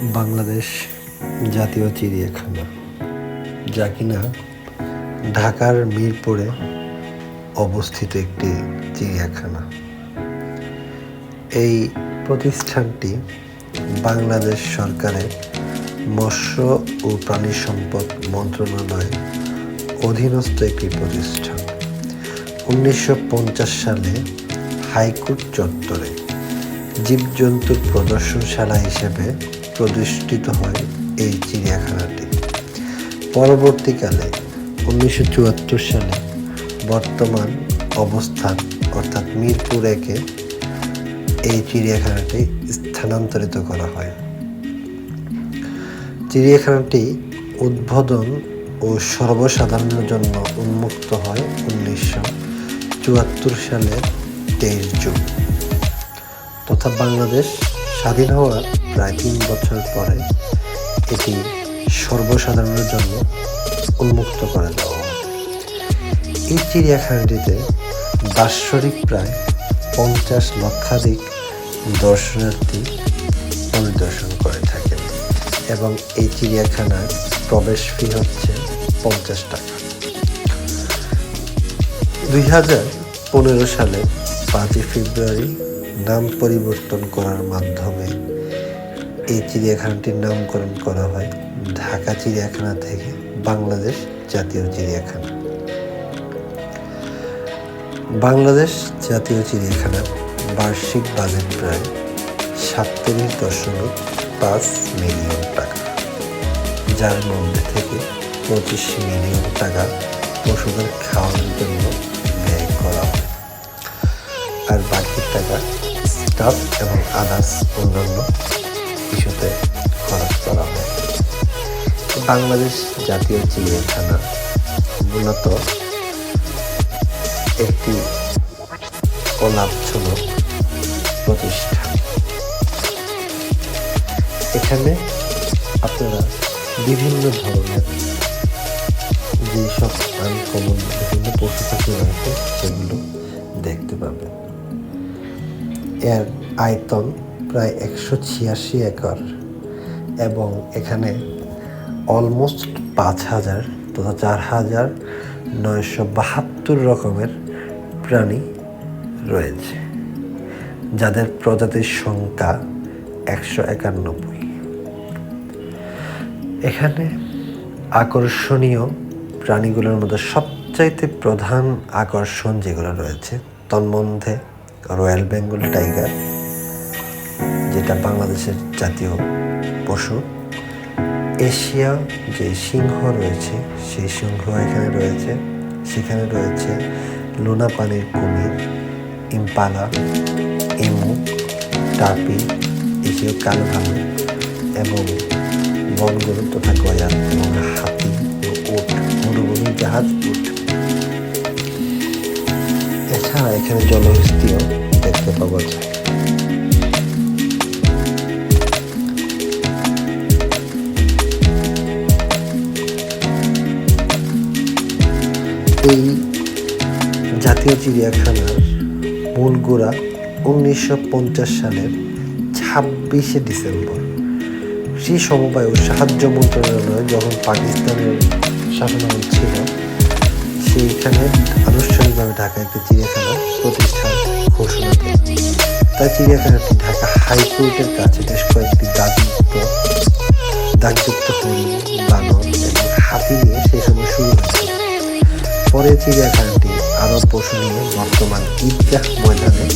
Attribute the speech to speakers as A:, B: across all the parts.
A: বাংলাদেশ জাতীয় চিড়িয়াখানা, যা কিনা ঢাকার মিরপুরে অবস্থিত একটি চিড়িয়াখানা। এই প্রতিষ্ঠানটি বাংলাদেশ সরকারের মৎস্য ও প্রাণী সম্পদ মন্ত্রণালয়ের অধীনস্থ একটি প্রতিষ্ঠান। উনিশশো পঞ্চাশ সালে হাইকোর্ট চত্বরে জীবজন্তুর প্রদর্শনশালা হিসেবে প্রতিষ্ঠিত হয় এই চিড়িয়াখানাটি। পরবর্তীকালে উনিশশো চুয়াত্তর সালে বর্তমান অবস্থান অর্থাৎ মিরপুর একে এই চিড়িয়াখানাটি স্থানান্তরিত করা হয়। চিড়িয়াখানাটি উদ্বোধন ও সর্বসাধারণের জন্য উন্মুক্ত হয় উনিশশো চুয়াত্তর সালের তেইশ জুন। তথা বাংলাদেশ স্বাধীন হওয়ার প্রায় তিন বছর পরে এটি সর্বসাধারণের জন্য উন্মুক্ত করে দেওয়া হয়। এই চিড়িয়াখানাটিতে বাৎসরিক প্রায় পঞ্চাশ লক্ষাধিক দর্শনার্থী পরিদর্শন করে থাকেন এবং এই চিড়িয়াখানার প্রবেশ ফি হচ্ছে পঞ্চাশ টাকা। দুই হাজার পনেরো সালে পাঁচই ফেব্রুয়ারি নাম পরিবর্তন করার মাধ্যমে এই চিড়িয়াখানাটির নামকরণ করা হয় ঢাকা চিড়িয়াখানা থেকে বাংলাদেশ জাতীয় চিড়িয়াখানা। বাংলাদেশ জাতীয় চিড়িয়াখানার বার্ষিক বাজেট প্রায় সাতত্রিশ দশমিক পাঁচ মিলিয়ন টাকা, যার মধ্যে থেকে পঁচিশ মিলিয়ন টাকা পশুদের খাওয়ানোর জন্য ব্যয় করা হয়। আর বাকি টাকা স্টাফ এবং আদার্স অন্যান্য কিছুতে খরচ করা হয়। বাংলাদেশ জাতীয় চিড়িয়াখানা মূলত একটি অলাভজনক প্রতিষ্ঠান। এখানে আপনারা বিভিন্ন ধরনের যেসব আনকমন বিভিন্ন পশু পাখি রয়েছে, সেগুলো এর আয়তন প্রায় একশো ছিয়াশি একর এবং এখানে অলমোস্ট পাঁচ হাজার তথা চার হাজার নয়শো বাহাত্তর রকমের প্রাণী রয়েছে, যাদের প্রজাতির সংখ্যা একশো একানব্বই। এখানে আকর্ষণীয় প্রাণীগুলোর মধ্যে সবচাইতে প্রধান আকর্ষণ যেগুলো রয়েছে, তন্মধ্যে রয়্যাল বেঙ্গল টাইগার যেটা বাংলাদেশের জাতীয় পশু। এশিয়া যে সিংহ রয়েছে, সেই সিংহ এখানে রয়েছে। সেখানে রয়েছে লোনা পানির কুমির ইম্পালা এমু টাপি এশীয় কালো ভালু এবং বনগরু তথা গয়াল এবং হাতি ও উট, মরুভূমি, জাহাজ, উট। এছাড়া এখানে জলহস্তিও দেখতে পাওয়া যায় এই জাতীয় চিড়িয়াখানার মূল গোড়া উনিশশো পঞ্চাশ সালের ছাব্বিশে ডিসেম্বর। সেই সমবায় ও সাহায্য মন্ত্রণালয় যখন পাকিস্তানের শাসনামল ছিল, সেইখানে আনুষ্ঠানিকভাবে ঢাকা একটি তাই চিড়িয়াখানাটি ঢাকা হাইকোর্টের কাছে বেশ কয়েকটি দাগযুক্ত দাগযুক্ত হরিণ বানর এবং হাতি নিয়ে সেই সময় শুরু হয়েছিল পরে চিড়িয়াখানাটি আরও পশু নিয়ে বর্তমান ঈদগাহ ময়দানে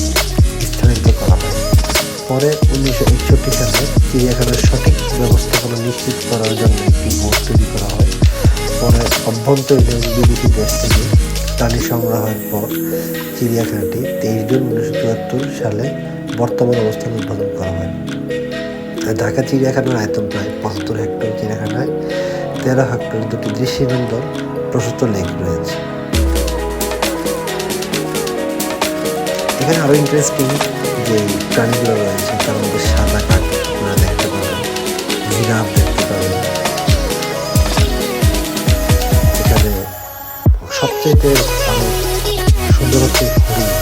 A: স্থানান্তর করা হয়। পরে উনিশশো একষট্টি সালে চিড়িয়াখানার সঠিক ব্যবস্থাপনা নিশ্চিত করার জন্য একটি বোর্ড তৈরি করা হয়। পরে অভ্যন্তরীণ বিদেশি দেশ থেকে প্রাণী সংগ্রহের পর চিড়িয়াখানাটি তেইশ জুন উনিশশো চুয়াত্তর সালে বর্তমান অবস্থান উদ্বোধন করা হয়। ঢাকা চিড়িয়াখানার আয়তন প্রায় পঁচাত্তর হেক্টর চিড়িয়াখানায় তেরো হেক্টর দুটি দৃষ্টিনন্দ প্রশস্ত লেক রয়েছে। এখানে আরও ইন্টারেস্টিং যে প্রাণীগুলো রয়েছে, তার মধ্যে সাদা কাঠগুলো দেখতে পাবেন, জিরাফ দেখতে পাবেন। এখানে সবচেয়ে সুন্দর হচ্ছে হরিণ।